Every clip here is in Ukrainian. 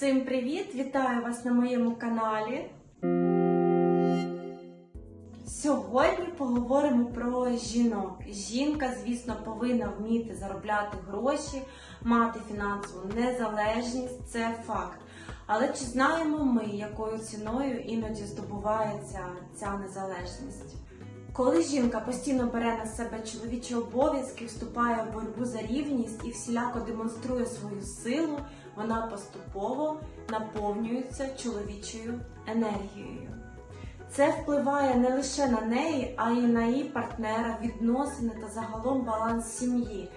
Всім привіт! Вітаю вас на моєму каналі. Сьогодні поговоримо про жінок. Жінка, звісно, повинна вміти заробляти гроші, мати фінансову незалежність це факт. Але чи знаємо ми, якою ціною іноді здобувається ця незалежність? Коли жінка постійно бере на себе чоловічі обов'язки, вступає в боротьбу за рівність і всіляко демонструє свою силу, вона поступово наповнюється чоловічою енергією. Це впливає не лише на неї, а й на її партнера, відносини та загалом баланс сім'ї.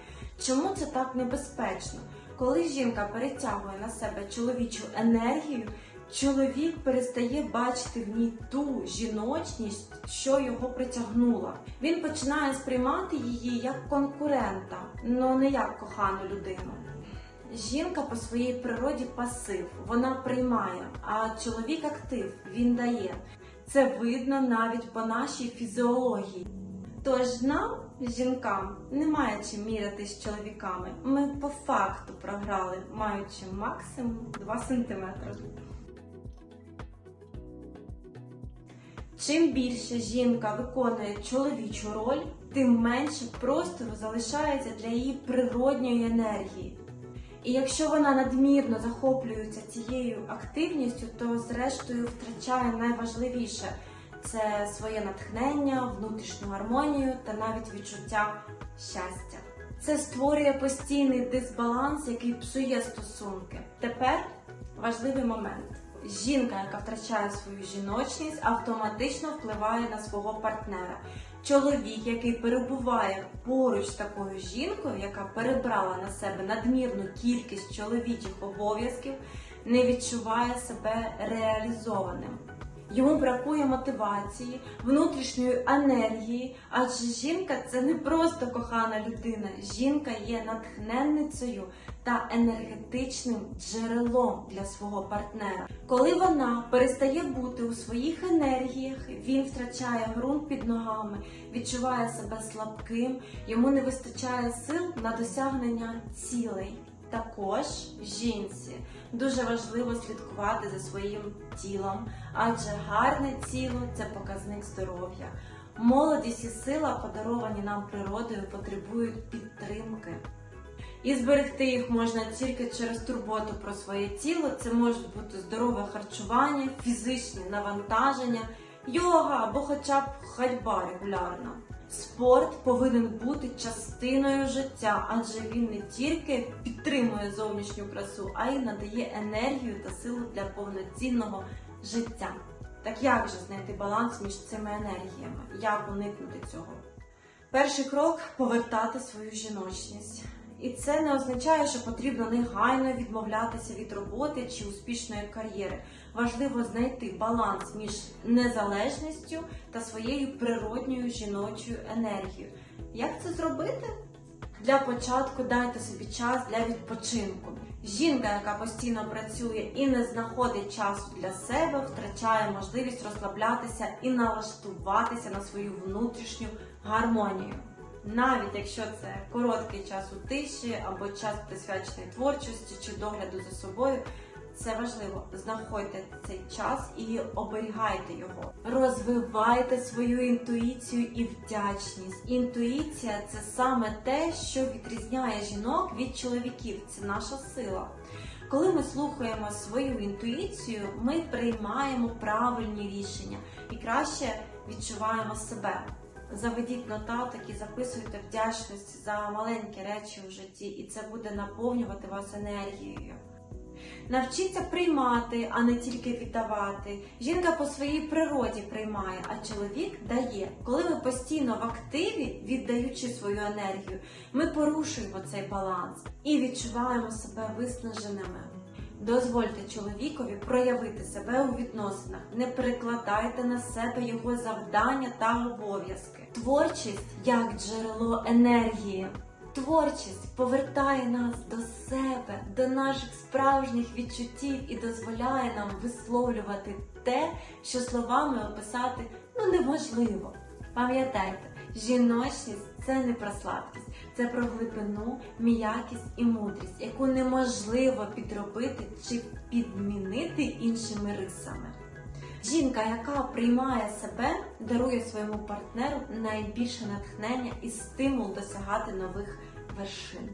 Чому це так небезпечно? Коли жінка перетягує на себе чоловічу енергію, чоловік перестає бачити в ній ту жіночність, що його притягнула. Він починає сприймати її як конкурента, але не як кохану людину. Жінка по своїй природі пасив, вона приймає, а чоловік актив, він дає. Це видно навіть по нашій фізіології. Тож нам, жінкам, немає чим міряти з чоловіками. Ми по факту програли, маючи максимум 2 см. Чим більше жінка виконує чоловічу роль, тим менше простору залишається для її природньої енергії. І якщо вона надмірно захоплюється цією активністю, то зрештою втрачає найважливіше це своє натхнення, внутрішню гармонію та навіть відчуття щастя. Це створює постійний дисбаланс, який псує стосунки. Тепер важливий момент. Жінка, яка втрачає свою жіночність, автоматично впливає на свого партнера. Чоловік, який перебуває поруч з такою жінкою, яка перебрала на себе надмірну кількість чоловічих обов'язків, не відчуває себе реалізованим. Йому бракує мотивації, внутрішньої енергії, адже жінка це не просто кохана людина. Жінка є натхненницею та енергетичним джерелом для свого партнера. Коли вона перестає бути у своїх енергіях, він втрачає ґрунт під ногами, відчуває себе слабким, йому не вистачає сил на досягнення цілей. Також жінці дуже важливо слідкувати за своїм тілом, адже гарне тіло це показник здоров'я. Молодість і сила, подаровані нам природою, потребують підтримки. І зберегти їх можна тільки через турботу про своє тіло. Це можуть бути здорове харчування, фізичні навантаження, йога або хоча б ходьба регулярно. Спорт повинен бути частиною життя, адже він не тільки підтримує зовнішню красу, а й надає енергію та силу для повноцінного життя. Так як же знайти баланс між цими енергіями? Як уникнути цього? Перший крок повертати свою жіночність. І це не означає, що потрібно негайно відмовлятися від роботи чи успішної кар'єри. Важливо знайти баланс між незалежністю та своєю природньою жіночою енергією. Як це зробити? Для початку дайте собі час для відпочинку. Жінка, яка постійно працює і не знаходить часу для себе, втрачає можливість розслаблятися і налаштуватися на свою внутрішню гармонію. Навіть якщо це короткий час у тиші або час присвячений творчості чи догляду за собою, це важливо. Знаходьте цей час і оберігайте його. Розвивайте свою інтуїцію і вдячність. Інтуїція це саме те, що відрізняє жінок від чоловіків. Це наша сила. Коли ми слухаємо свою інтуїцію, ми приймаємо правильні рішення і краще відчуваємо себе. Заведіть нотаток і записуйте вдячність за маленькі речі в житті, і це буде наповнювати вас енергією. Навчіться приймати, а не тільки віддавати. Жінка по своїй природі приймає, а чоловік дає. Коли ми постійно в активі, віддаючи свою енергію, ми порушуємо цей баланс і відчуваємо себе виснаженими. Дозвольте чоловікові проявити себе у відносинах, не перекладайте на себе його завдання та обов'язки. Творчість як джерело енергії. Творчість повертає нас до себе, до наших справжніх відчуттів і дозволяє нам висловлювати те, що словами описати ну неможливо. Пам'ятайте, Жіночність це не про сладкість, це про глибину, м'якість і мудрість, яку неможливо підробити чи підмінити іншими рисами. Жінка, яка приймає себе, дарує своєму партнеру найбільше натхнення і стимул досягати нових вершин.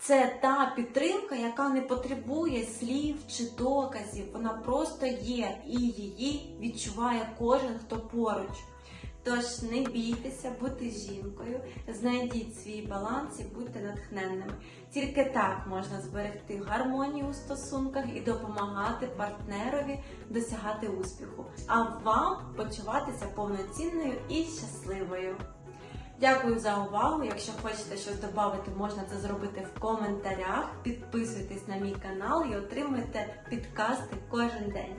Це та підтримка, яка не потребує слів чи доказів, вона просто є і її відчуває кожен, хто поруч. Тож не бійтеся бути жінкою, знайдіть свій баланс і будьте натхненними. Тільки так можна зберегти гармонію у стосунках і допомагати партнерові досягати успіху, а вам почуватися повноцінною і щасливою. Дякую за увагу. Якщо хочете щось додати, можна це зробити в коментарях. Підписуйтесь на мій канал і отримуйте підкасти кожен день.